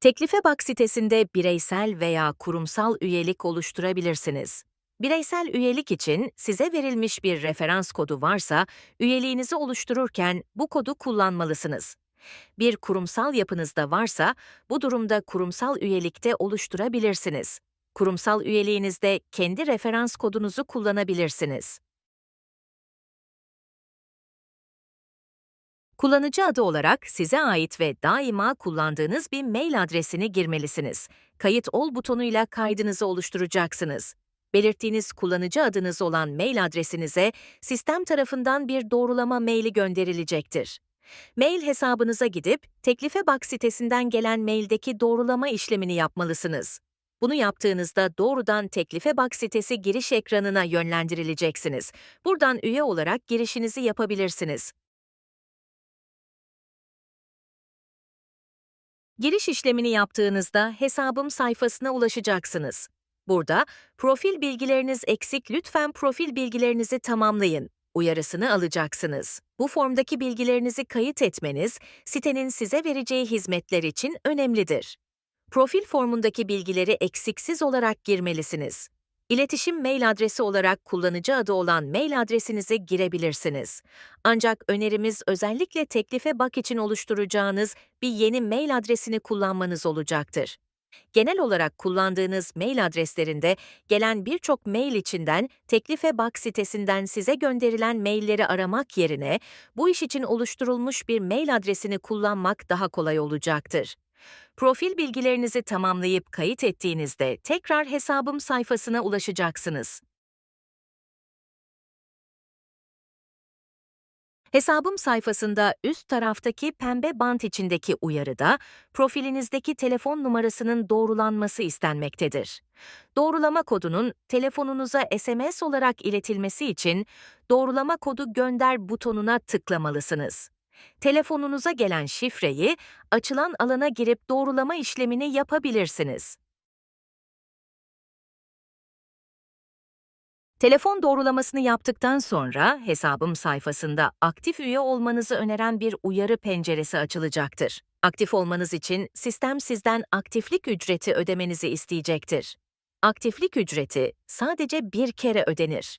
Teklife Bak sitesinde bireysel veya kurumsal üyelik oluşturabilirsiniz. Bireysel üyelik için size verilmiş bir referans kodu varsa, üyeliğinizi oluştururken bu kodu kullanmalısınız. Bir kurumsal yapınızda varsa, bu durumda kurumsal üyelikte oluşturabilirsiniz. Kurumsal üyeliğinizde kendi referans kodunuzu kullanabilirsiniz. Kullanıcı adı olarak size ait ve daima kullandığınız bir mail adresini girmelisiniz. Kayıt ol butonuyla kaydınızı oluşturacaksınız. Belirttiğiniz kullanıcı adınız olan mail adresinize sistem tarafından bir doğrulama maili gönderilecektir. Mail hesabınıza gidip Teklife Bak sitesinden gelen maildeki doğrulama işlemini yapmalısınız. Bunu yaptığınızda doğrudan Teklife Bak sitesi giriş ekranına yönlendirileceksiniz. Buradan üye olarak girişinizi yapabilirsiniz. Giriş işlemini yaptığınızda hesabım sayfasına ulaşacaksınız. Burada profil bilgileriniz eksik lütfen profil bilgilerinizi tamamlayın uyarısını alacaksınız. Bu formdaki bilgilerinizi kayıt etmeniz sitenin size vereceği hizmetler için önemlidir. Profil formundaki bilgileri eksiksiz olarak girmelisiniz. İletişim mail adresi olarak kullanıcı adı olan mail adresinizi girebilirsiniz. Ancak önerimiz özellikle teklife bak için oluşturacağınız bir yeni mail adresini kullanmanız olacaktır. Genel olarak kullandığınız mail adreslerinde gelen birçok mail içinden Teklife Bak sitesinden size gönderilen mailleri aramak yerine bu iş için oluşturulmuş bir mail adresini kullanmak daha kolay olacaktır. Profil bilgilerinizi tamamlayıp kayıt ettiğinizde tekrar hesabım sayfasına ulaşacaksınız. Hesabım sayfasında üst taraftaki pembe bant içindeki uyarıda profilinizdeki telefon numarasının doğrulanması istenmektedir. Doğrulama kodunun telefonunuza SMS olarak iletilmesi için doğrulama kodu gönder butonuna tıklamalısınız. Telefonunuza gelen şifreyi açılan alana girip doğrulama işlemini yapabilirsiniz. Telefon doğrulamasını yaptıktan sonra hesabım sayfasında aktif üye olmanızı öneren bir uyarı penceresi açılacaktır. Aktif olmanız için sistem sizden aktiflik ücreti ödemenizi isteyecektir. Aktiflik ücreti sadece bir kere ödenir.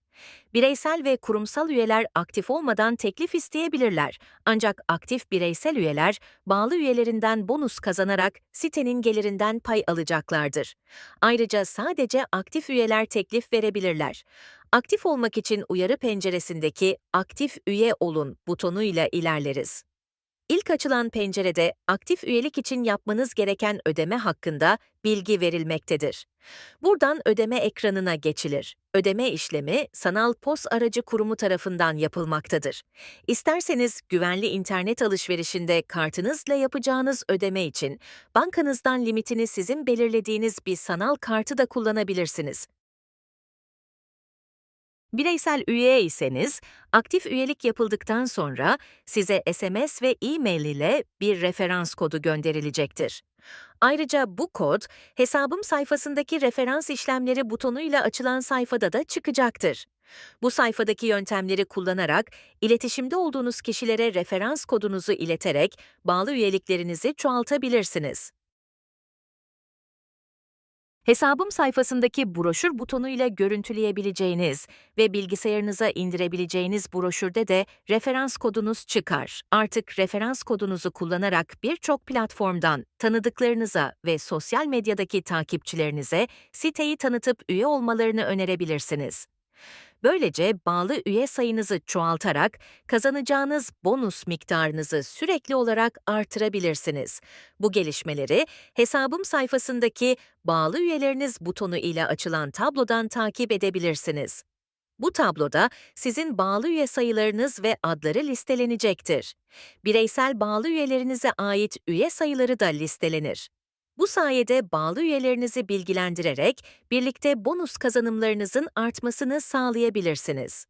Bireysel ve kurumsal üyeler aktif olmadan teklif isteyebilirler. Ancak aktif bireysel üyeler bağlı üyelerinden bonus kazanarak sitenin gelirinden pay alacaklardır. Ayrıca sadece aktif üyeler teklif verebilirler. Aktif olmak için uyarı penceresindeki Aktif üye olun butonuyla ilerleriz. İlk açılan pencerede aktif üyelik için yapmanız gereken ödeme hakkında bilgi verilmektedir. Buradan ödeme ekranına geçilir. Ödeme işlemi sanal pos aracı kurumu tarafından yapılmaktadır. İsterseniz güvenli internet alışverişinde kartınızla yapacağınız ödeme için bankanızdan limitini sizin belirlediğiniz bir sanal kartı da kullanabilirsiniz. Bireysel üye iseniz, aktif üyelik yapıldıktan sonra size SMS ve e-mail ile bir referans kodu gönderilecektir. Ayrıca bu kod, hesabım sayfasındaki referans işlemleri butonuyla açılan sayfada da çıkacaktır. Bu sayfadaki yöntemleri kullanarak iletişimde olduğunuz kişilere referans kodunuzu ileterek bağlı üyeliklerinizi çoğaltabilirsiniz. Hesabım sayfasındaki broşür butonuyla görüntüleyebileceğiniz ve bilgisayarınıza indirebileceğiniz broşürde de referans kodunuz çıkar. Artık referans kodunuzu kullanarak birçok platformdan tanıdıklarınıza ve sosyal medyadaki takipçilerinize siteyi tanıtıp üye olmalarını önerebilirsiniz. Böylece bağlı üye sayınızı çoğaltarak kazanacağınız bonus miktarınızı sürekli olarak artırabilirsiniz. Bu gelişmeleri hesabım sayfasındaki bağlı üyeleriniz butonu ile açılan tablodan takip edebilirsiniz. Bu tabloda sizin bağlı üye sayılarınız ve adları listelenecektir. Bireysel bağlı üyelerinize ait üye sayıları da listelenir. Bu sayede bağlı üyelerinizi bilgilendirerek birlikte bonus kazanımlarınızın artmasını sağlayabilirsiniz.